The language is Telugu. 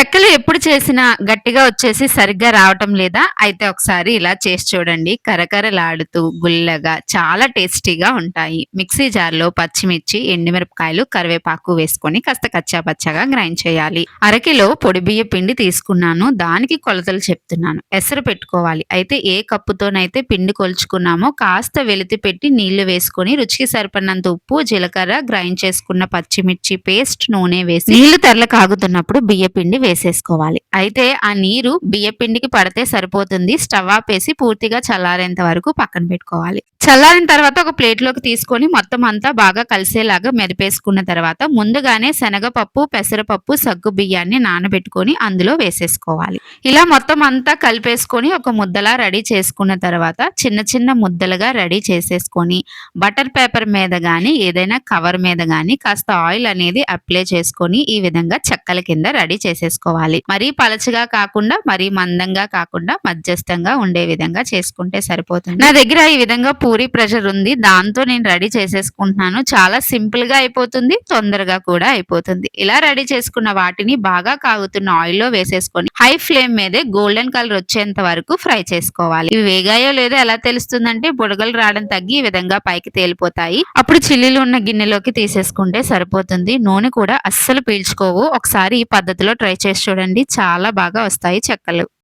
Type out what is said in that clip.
చెక్కలు ఎప్పుడు చేసినా గట్టిగా వచ్చేసి సరిగ్గా రావటం లేదా అయితే ఒకసారి ఇలా చేసి చూడండి. కరకరలాడుతూ గుల్లగా చాలా టేస్టీగా ఉంటాయి. మిక్సీ జార్లో పచ్చిమిర్చి ఎండుమిరపకాయలు కరివేపాకు వేసుకొని కాస్త కచ్చా పచ్చగా గ్రైండ్ చేయాలి. అరకిలో పొడి బియ్య పిండి తీసుకున్నాను. దానికి కొలతలు చెప్తున్నాను. ఎసరు పెట్టుకోవాలి. అయితే ఏ కప్పుతోనైతే పిండి కొలుచుకున్నామో కాస్త వెలితి పెట్టి నీళ్ళు వేసుకొని రుచికి సరిపడినంత ఉప్పు జీలకర్ర గ్రైండ్ చేసుకున్న పచ్చిమిర్చి పేస్ట్ నూనె వేసి నీళ్ళు తెరల కాగుతున్నప్పుడు బియ్య పిండి వేసేసుకోవాలి. అయితే ఆ నీరు బియ్య పిండికి పడితే సరిపోతుంది. స్టవ్ ఆపేసి పూర్తిగా చల్లారేంత వరకు పక్కన పెట్టుకోవాలి. చల్లారిన తర్వాత ఒక ప్లేట్లోకి తీసుకొని మొత్తం అంతా బాగా కలిసేలాగా మెరిపేసుకున్న తర్వాత ముందుగానే శనగపప్పు పెసరపప్పు సగ్గు బియ్యాన్ని నానబెట్టుకొని అందులో వేసేసుకోవాలి. ఇలా మొత్తం అంతా కలిపేసుకొని ఒక ముద్దలా రెడీ చేసుకున్న తర్వాత చిన్న చిన్న ముద్దలుగా రెడీ చేసేసుకొని బటర్ పేపర్ మీద గానీ ఏదైనా కవర్ మీద గానీ కాస్త ఆయిల్ అనేది అప్లై చేసుకొని ఈ విధంగా చెక్కల కింద రెడీ చేసేసుకోవాలి మరీ పలచగా కాకుండా మరీ మందంగా కాకుండా మధ్యస్థంగా ఉండే విధంగా చేసుకుంటే సరిపోతుంది. నా దగ్గర ఈ విధంగా పూరి ప్రెషర్ ఉంది. దాంతో నేను రెడీ చేసేసుకుంటున్నాను. చాలా సింపుల్గా అయిపోతుంది. తొందరగా కూడా అయిపోతుంది. ఇలా రెడీ చేసుకున్న వాటిని బాగా కాగుతున్న ఆయిల్లో వేసేసుకొని హై ఫ్లేమ్ మీదే గోల్డెన్ కలర్ వచ్చేంత వరకు ఫ్రై చేసుకోవాలి. ఇవి వేగాయో లేదో ఎలా తెలుస్తుందంటే బుడగలు రావడం తగ్గి ఈ విధంగా పైకి తేలిపోతాయి. అప్పుడు చిల్లీలు ఉన్న గిన్నెలోకి తీసేసుకుంటే సరిపోతుంది. నూనె కూడా అస్సలు పీల్చుకోవు. ఒకసారి ఈ పద్ధతిలో ట్రై చేసి చూడండి. చాలా బాగా వస్తాయి చెక్కలు.